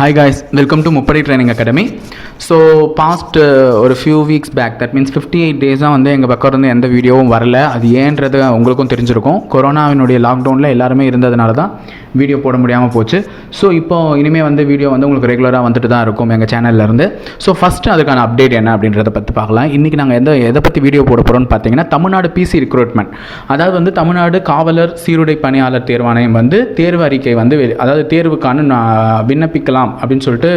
Hi guys welcome to முப்படை training academy so past ஒரு few weeks back that means fifty eight டேஸாக வந்து எங்கள் பக்கம் இருந்து எந்த வீடியோவும் வரல. அது ஏன்றது உங்களுக்கும் தெரிஞ்சிருக்கும். கொரோனாவினுடைய லாக்டவுனில் எல்லாருமே இருந்ததுனால தான் வீடியோ போட முடியாமல் போச்சு. ஸோ இப்போ இனிமேல் வந்து வீடியோ வந்து உங்களுக்கு ரெகுலராக வந்துட்டு தான் இருக்கும் எங்கள் சேனல்லேருந்து ஸோ ஃபஸ்ட்டு அதுக்கான அப்டேட் என்ன அப்படின்றத பற்றி பார்க்கலாம். இன்றைக்கி நாங்கள் எந்த எதை பற்றி வீடியோ போட போகிறோம்னு பார்த்தீங்கன்னா தமிழ்நாடு பிசி ரிக்ரூட்மெண்ட் அதாவது வந்து தமிழ்நாடு காவலர் சீருடை பணியாளர் தேர்வாணையம் வந்து தேர்வு அறிக்கை வந்து அதாவது தேர்வுக்கான விண்ணப்பிக்கலாம் அப்படின்னு சொல்லிட்டு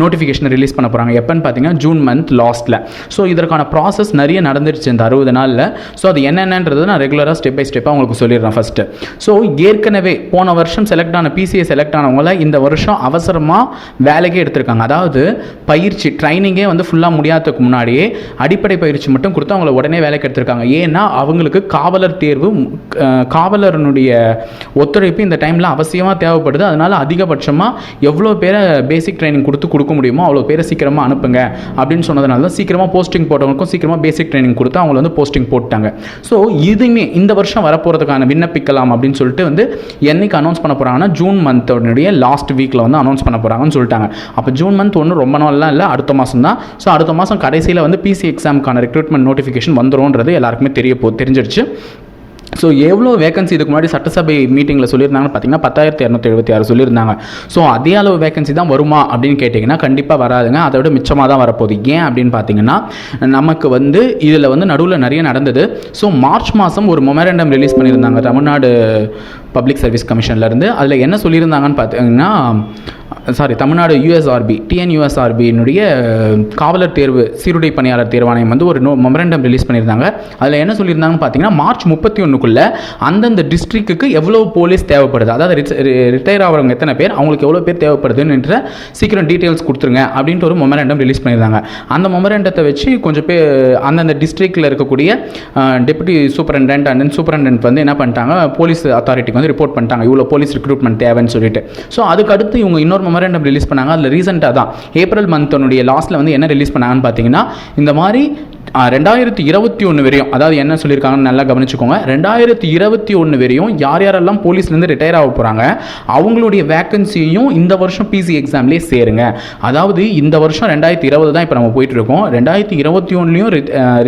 நோட்டிஃபிகேஷன் ரிலீஸ் பண்ண போகிறாங்க எப்போன்னு பார்த்தீங்கன்னா ஜூன் மந்த் லாஸ்ட்டில் ஸோ இதற்கான ப்ராசஸ் நிறைய நடந்துருச்சு இந்த அறுபது நாளில். ஸோ அது என்னென்னன்றது நான் ரெகுலராக ஸ்டெப் பை ஸ்டெப்பாக உங்களுக்கு சொல்லிடுறேன் ஃபஸ்ட்டு ஸோ ஏற்கனவே போன வருஷம் செலக்ட் ஆன பிசிஏ செலக்ட் ஆனவங்கள இந்த வருஷம் அவசரமாக வேலைக்கே எடுத்திருக்காங்க. அதாவது பயிற்சி ட்ரைனிங்கே வந்து ஃபுல்லாக முடியாததுக்கு முன்னாடியே அடிப்படை பயிற்சி மட்டும் கொடுத்து அவங்கள உடனே வேலைக்கு எடுத்திருக்காங்க. ஏன்னா அவங்களுக்கு காவலர் தேர்வு அஹ், காவலரனுடைய ஒத்துழைப்பு இந்த டைமில் அவசியமாக தேவைப்படுது. அதனால் அதிகபட்சமாக எவ்வளோ பேரை பேசிக் ட்ரைனிங் கொடுத்து கொடுக்க முடியுமோ அவ்வளோ பேரை சீக்கிரமாக அனுப்புங்க அப்படின்னு சொன்னதுனால தான் சீக்கிரமாக போஸ்டிங் போட்டவங்களுக்கும் சீக்கிரமாக பேசிக் ட்ரைனிங் கொடுத்து அவங்கள வந்து போஸ்டிங் போட்டாங்க ஸோ இதுவுமே இந்த வருஷம் வரப்போகிறதுக்கான விண்ணப்பிக்கலாம் அப்படின்னு சொல்லிட்டு வந்து என்னைக்கு அனௌன்ஸ் பண்ண போகிறாங்கன்னா ஜூன் மந்தோடைய லாஸ்ட் வீக்கில் வந்து அனௌன்ஸ் பண்ண போகிறாங்கன்னு சொல்லிட்டாங்க. அப்போ ஜூன் மந்த் ஒன்றும் ரொம்ப நாள்லாம் இல்லை அடுத்த மாதம் தான். ஸோ அடுத்த மாதம் கடைசியில் வந்து பிசி எக்ஸாமுக்கான ரெக்ரூட்மெண்ட் நோட்டிஃபிகேஷன் வந்துடும்ன்றது எல்லாருக்குமே தெரிய போ தெரிஞ்சிருச்சு. ஸோ எவ்வளோ வேகன்சி இதுக்கு முன்னாடி சட்டசபை மீட்டிங்கில் சொல்லியிருந்தாங்கன்னு பார்த்தீங்கன்னா பத்தாயிரத்தி இரநூத்தி எழுபத்தி ஆறு சொல்லியிருந்தாங்க. ஸோ அதே அளவு வேகன்சி தான் வருமா அப்படின்னு கேட்டிங்கன்னா கண்டிப்பாக வராதுங்க. அதை விட மிச்சமாக தான் வரப்போகுது. ஏன் அப்படின்னு பார்த்தீங்கன்னா நமக்கு வந்து இதில் வந்து நடுவில் நிறைய நடந்தது. ஸோ மார்ச் மாதம் ஒரு மொமெரண்டம் ரிலீஸ் பண்ணியிருந்தாங்க. தமிழ்நாடு பப்ளிக் சர்வீஸ் கமிஷன்லேருந்து அதில் என்ன சொல்லியிருந்தாங்கன்னு பார்த்தீங்கன்னா சாரி தமிழ்நாடு யூஎஸ்ஆர்பி டிஎன்யூஎஸ்ஆர்பியினுடைய காவலர் தேர்வு சீருடை பணியாளர் தேர்வாணையம் வந்து ஒரு நோ மெமரண்டம் ரிலீஸ் பண்ணியிருந்தாங்க. அதில் என்ன சொல்லியிருந்தாங்கன்னு பார்த்தீங்கன்னா மார்ச் முப்பத்தி ஒன்றுக்குள்ளே அந்தந்த டிஸ்ட்ரிக்ட்டுக்கு எவ்வளோ போலீஸ் தேவைப்படுது? அதாவது ரிட்டையர் ஆகிறவங்க எத்தனை பேர்? அவங்களுக்கு எவ்வளோ பேர் தேவைப்படுதுன்ற சீக்கிரம் டீட்டெயில்ஸ் கொடுத்துருங்க அப்படின்ட்டு ஒரு மெமரண்டம் ரிலீஸ் பண்ணியிருந்தாங்க. அந்த மொமரண்டத்தை வச்சு கொஞ்சம் பேர் அந்தந்த டிஸ்ட்ரிக்டில் இருக்கக்கூடிய deputy superintendent and then superintendent வந்து என்ன பண்ணிட்டாங்க? போலீஸ் அத்தாரிட்டிக்கு வந்து ரிப்போர்ட் பண்ணிட்டாங்க. இவ்வளோ போலீஸ் ரிக்ரூட்மெண்ட் தேவைன்னு சொல்லிட்டு. ஸோ அதுக்கு அடுத்து இவங்க இன்னொரு மெமரேண்டம் ரிலீஸ் பண்ணாங்க. அதில் ரீசெண்டாக தான். ஏப்ரல் மந்தனுடைய லாஸ்ட்டில் வந்து என்ன ரிலீஸ் பண்ணாங்கன்னு பார்த்தீங்கன்னா இந்த மாதிரி ரெண்டாயிரத்தி இருபத்தி ஒன்று வரையும் அதாவது என்ன சொல்லியிருக்காங்கன்னு நல்லா கவனிச்சுக்கோங்க. ரெண்டாயிரத்தி இருபத்தி ஒன்று வரையும் யார் யாரெல்லாம் போலீஸ்லேருந்து ரிட்டையர் ஆக போகிறாங்க அவங்களுடைய வேக்கன்சியையும் இந்த வருஷம் பிசி எக்ஸாம்லேயே சேருங்க. அதாவது இந்த வருஷம் ரெண்டாயிரத்தி இருபது தான் இப்போ நம்ம போயிட்டு இருக்கோம் ரெண்டாயிரத்தி இருபத்தி ஒன்றுலையும்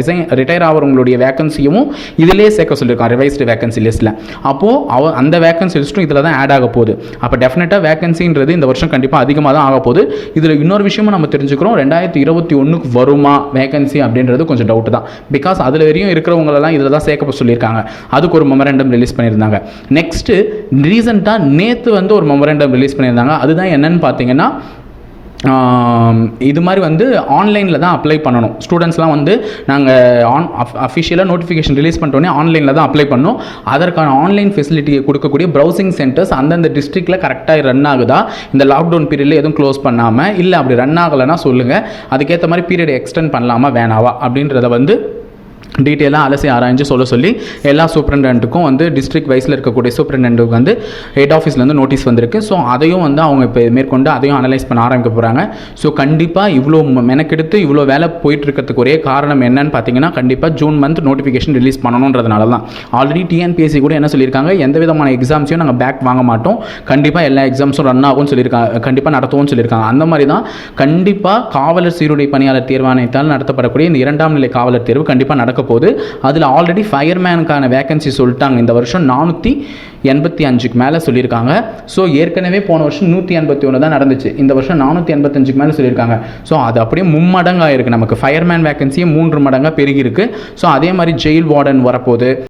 ரிசைன் ரிட்டையர் ஆகிறவங்களுடைய வேக்கன்சியும் இதிலே சேர்க்க சொல்லியிருக்காங்க ரிவைஸ்டு வேக்கன்சி லிஸ்ட்டில் அப்போது அவ அந்த வேக்கன்சி லிஸ்ட்டும் இதில் தான் ஆட் ஆக போகுது. அப்போ டெஃபினட்டாக வேக்கன்சின்றது இந்த வருஷம் கண்டிப்பாக அதிகமாக தான் ஆக போகுது. இதில் இன்னொரு விஷயமும் நம்ம தெரிஞ்சுக்கிறோம். ரெண்டாயிரத்தி இருபத்தி ஒன்றுக்கு வருமா வேக்கன்சி அப்படின்றது கொஞ்சம் டவுட் தான். பிகாஸ் அதில் வரையும் இருக்கிறவங்களெல்லாம் இதில் தான் சேர்க்க சொல்லியிருக்காங்க. அதுக்கு ஒரு மெமரண்டம் ரிலீஸ் பண்ணியிருந்தாங்க. நெக்ஸ்ட்டு ரீசெண்டாக நேற்று வந்து ஒரு மெமரண்டம் ரிலீஸ் பண்ணியிருந்தாங்க. அதுதான் என்னன்னு பார்த்தீங்கன்னா இது மாதிரி வந்து ஆன்லைனில் தான் அப்ளை பண்ணணும். ஸ்டூடெண்ட்ஸ்லாம் வந்து நாங்கள் ஆன் அஃபிஷியலாக நோட்டிஃபிகேஷன் ரிலீஸ் பண்ணிட்டோன்னே ஆன்லைனில் தான் அப்ளை பண்ணோம் அதற்கான ஆன்லைன் ஃபெசிலிட்டியை கொடுக்கக்கூடிய ப்ரௌசிங் சென்டர்ஸ் அந்தந்த டிஸ்ட்ரிக்டில் கரெக்டாக ரன் ஆகுதா? இந்த லாக்டவுன் பீரியடில் எதுவும் க்ளோஸ் பண்ணாமல் இல்லை அப்படி ரன் ஆகலைன்னா சொல்லுங்கள் அதுக்கேற்ற மாதிரி பீரியட் எக்ஸ்டெண்ட் பண்ணலாமா? வேணாவா? அப்படின்றத வந்து டீட்டெயிலாக அலசி ஆராய்ஞ்சு சொல்ல சொல்லி எல்லா சூப்பரண்டன்ட்டுக்கும் வந்து டிஸ்ட்ரிக்ட் வைஸில் இருக்கக்கூடிய சூப்பரண்டன்ட்டுக்கு வந்து ஹெட் ஆஃபீஸ்லேருந்து நோட்டீஸ் வந்திருக்கு. ஸோ அதையும் வந்து அவங்க இப்போ மேற்கொண்டு அதையும் அனலைஸ் பண்ண ஆரம்பிக்க போகிறாங்க ஸோ கண்டிப்பாக இவ்வளோ மெனக்கெடுத்து இவ்வளோ வேலை போயிட்டு இருக்கிறதுக்கு ஒரே காரணம் என்னன்னு பார்த்தீங்கன்னா கண்டிப்பாக ஜூன் மந்த் நோட்டிஃபிகேஷன் ரிலீஸ் பண்ணணுன்றதுனால தான் ஆல்ரெடி டிஎன்பிஎஸ்சி கூட என்ன சொல்லியிருக்காங்க? எந்த விதமான எக்ஸாம்ஸையும் நாங்கள் பேக் வாங்க மாட்டோம். கண்டிப்பாக எல்லா எக்ஸாம்ஸும் ரன் ஆகும்னு சொல்லியிருக்காங்க கண்டிப்பாக நடத்துவோம்னு சொல்லியிருக்காங்க. அந்த மாதிரி தான் கண்டிப்பாக காவலர் சீருடை பணியாளர் தேர்வாணையத்தால் நடத்தப்படக்கூடிய இந்த இரண்டாம் நிலை காவலர் தேர்வு கண்டிப்பாக நடக்க போகுது அதில் ஆல்ரெடி ஃபயர்மேனுக்கான வேகன்சி சொல்லிட்டாங்க. இந்த வருஷம் நானூற்றி எண்பத்தி அஞ்சுக்கு மேலே சொல்லியிருக்காங்க. ஸோ ஏற்கனவே போன வருஷம் நூற்றி எண்பத்தி ஒன்று தான் நடந்துச்சு. இந்த வருஷம் நானூற்றி எண்பத்தஞ்சுக்கு மேலே சொல்லியிருக்காங்க. ஸோ அது அப்படியே மும்மடங்காக இருக்குது நமக்கு ஃபயர்மேன் வேகன்சியே மூன்று மடங்காக பெருகிருக்கு ஸோ அதே மாதிரி ஜெயில் வார்டன் வரப்போகுது.